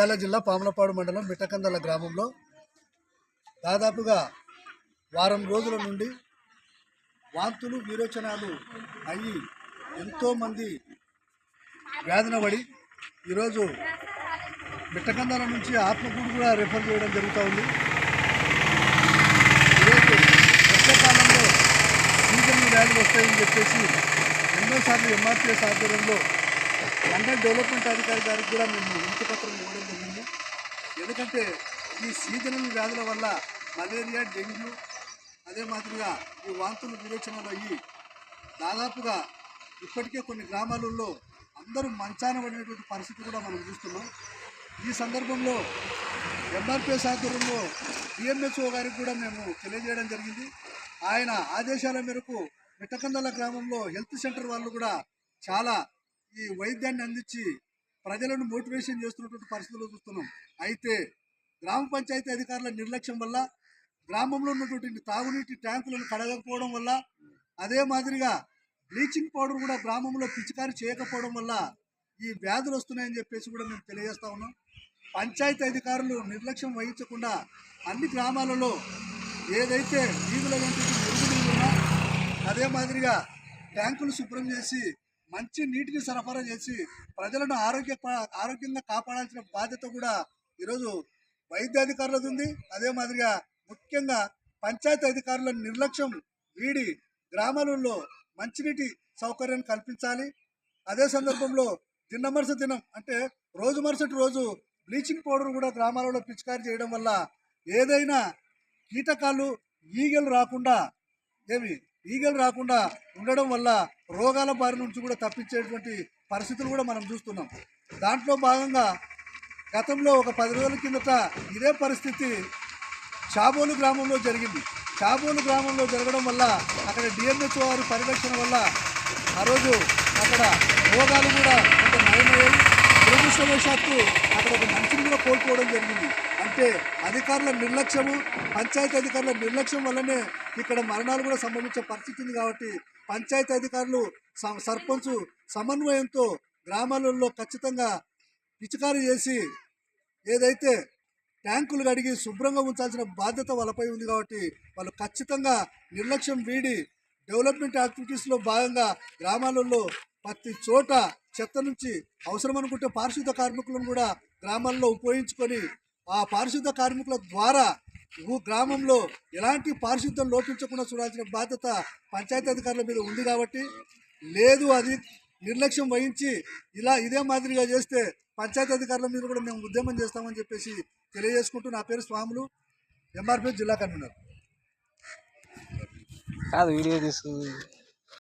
నంద్యాల జిల్లా పాములపాడు మండలం మిట్టకందల గ్రామంలో దాదాపుగా వారం రోజుల నుండి వాంతులు విరోచనాలు అయ్యి ఎంతోమంది వేదన పడి ఈరోజు మిట్టకందాల నుంచి ఆత్మకూరు కూడా రిఫర్ చేయడం జరుగుతూ ఉంది. ఈరోజు వర్షాకాలంలో సీజన్ వ్యాధులు వస్తాయని చెప్పేసి ఎన్నోసార్లు ఎంఆర్పిఎస్ ఆధ్వర్యంలో లండన్ డెవలప్మెంట్ అధికారి గారికి కూడా మేము ఇంటి పత్రం ఇవ్వడం జరిగింది. ఎందుకంటే ఈ సీజనల్ వ్యాధుల వల్ల మలేరియా డెంగ్యూ అదే మాదిరిగా ఈ వాంతులు విరేచనలు అయ్యి దాదాపుగా ఇప్పటికే కొన్ని గ్రామాలలో అందరూ మంచాన పడినటువంటి పరిస్థితి కూడా మనం చూస్తున్నాం. ఈ సందర్భంలో ఎంఆర్పిఎస్ ఆధ్వర్యంలో డిఎంహెచ్ఓ గారికి కూడా మేము తెలియజేయడం జరిగింది. ఆయన ఆదేశాల మేరకు మిట్టకందల గ్రామంలో హెల్త్ సెంటర్ వాళ్ళు కూడా చాలా ఈ వైద్యాన్ని అందించి ప్రజలను మోటివేషన్ చేస్తున్నటువంటి పరిస్థితులు చూస్తున్నాం. అయితే గ్రామ పంచాయతీ అధికారుల నిర్లక్ష్యం వల్ల గ్రామంలో ఉన్నటువంటి తాగునీటి ట్యాంకులను కడగకపోవడం వల్ల అదే మాదిరిగా బ్లీచింగ్ పౌడర్ కూడా గ్రామంలో పిచికారి చేయకపోవడం వల్ల ఈ వ్యాధులు వస్తున్నాయని చెప్పేసి కూడా మేము తెలియజేస్తా ఉన్నాం. పంచాయతీ అధికారులు నిర్లక్ష్యం వహించకుండా అన్ని గ్రామాలలో ఏదైతే వీధుల వంటి అదే మాదిరిగా ట్యాంకులు శుభ్రం చేసి మంచి నీటిని సరఫరా చేసి ప్రజలను ఆరోగ్య ఆరోగ్యంగా కాపాడాల్సిన బాధ్యత కూడా ఈరోజు వైద్యాధికారులది ఉంది. అదే మాదిరిగా ముఖ్యంగా పంచాయతీ అధికారుల నిర్లక్ష్యం వీడి గ్రామాలలో మంచినీటి సౌకర్యం కల్పించాలి. అదే సందర్భంలో తిన్న మరుసటి దినం అంటే రోజు మరుసటి రోజు బ్లీచింగ్ పౌడర్ కూడా గ్రామాలలో పిచికారి చేయడం వల్ల ఏదైనా కీటకాలు ఈగలు రాకుండా ఏమి ఈగలు రాకుండా ఉండడం వల్ల రోగాల బారి నుంచి కూడా తప్పించేటువంటి పరిస్థితులు కూడా మనం చూస్తున్నాం. దాంట్లో భాగంగా గతంలో ఒక పది రోజుల కిందట ఇదే పరిస్థితి చాబోలు గ్రామంలో జరిగింది. చాబోలు గ్రామంలో జరగడం వల్ల అక్కడ డిఎంహెచ్ఓ వారి పరిరక్షణ వల్ల ఆ రోజు అక్కడ రోగాలు కూడా కొంత నయమయ్యాయి. దురదృష్టవశాత్తు అక్కడ ఒక మనిషిని కూడా కోల్పోవడం జరిగింది. అంటే అధికారుల నిర్లక్ష్యము పంచాయతీ అధికారుల నిర్లక్ష్యం వల్లనే ఇక్కడ మరణాలు కూడా సంభవించే పరిస్థితి ఉంది కాబట్టి పంచాయతీ అధికారులు స- సర్పంచ్ సమన్వయంతో గ్రామాలలో ఖచ్చితంగా పిచికారీ చేసి ఏదైతే ట్యాంకులు కడిగి శుభ్రంగా ఉంచాల్సిన బాధ్యత వాళ్ళపై ఉంది కాబట్టి వాళ్ళు ఖచ్చితంగా నిర్లక్ష్యం వీడి డెవలప్మెంట్ యాక్టివిటీస్లో భాగంగా గ్రామాలలో ప్రతి చోట చెత్త నుంచి అవసరం అనుకుంటే పారిశుద్ధ కార్మికులను కూడా గ్రామాల్లో ఉపయోగించుకొని ఆ పారిశుద్ధ కార్మికుల ద్వారా ఊ గ్రామంలో ఎలాంటి పారిశుద్ధం లోపించకుండా చూడాల్సిన బాధ్యత పంచాయతీ అధికారుల మీద ఉంది కాబట్టి లేదు అది నిర్లక్ష్యం వహించి ఇలా ఇదే మాదిరిగా చేస్తే పంచాయతీ అధికారుల మీద కూడా మేము ఉద్యమం చేస్తామని చెప్పేసి తెలియజేసుకుంటూ నా పేరు స్వాములు. ఎంఆర్పీ జిల్లా కన్వీనర్. కాదు వీడియో తీసుకు.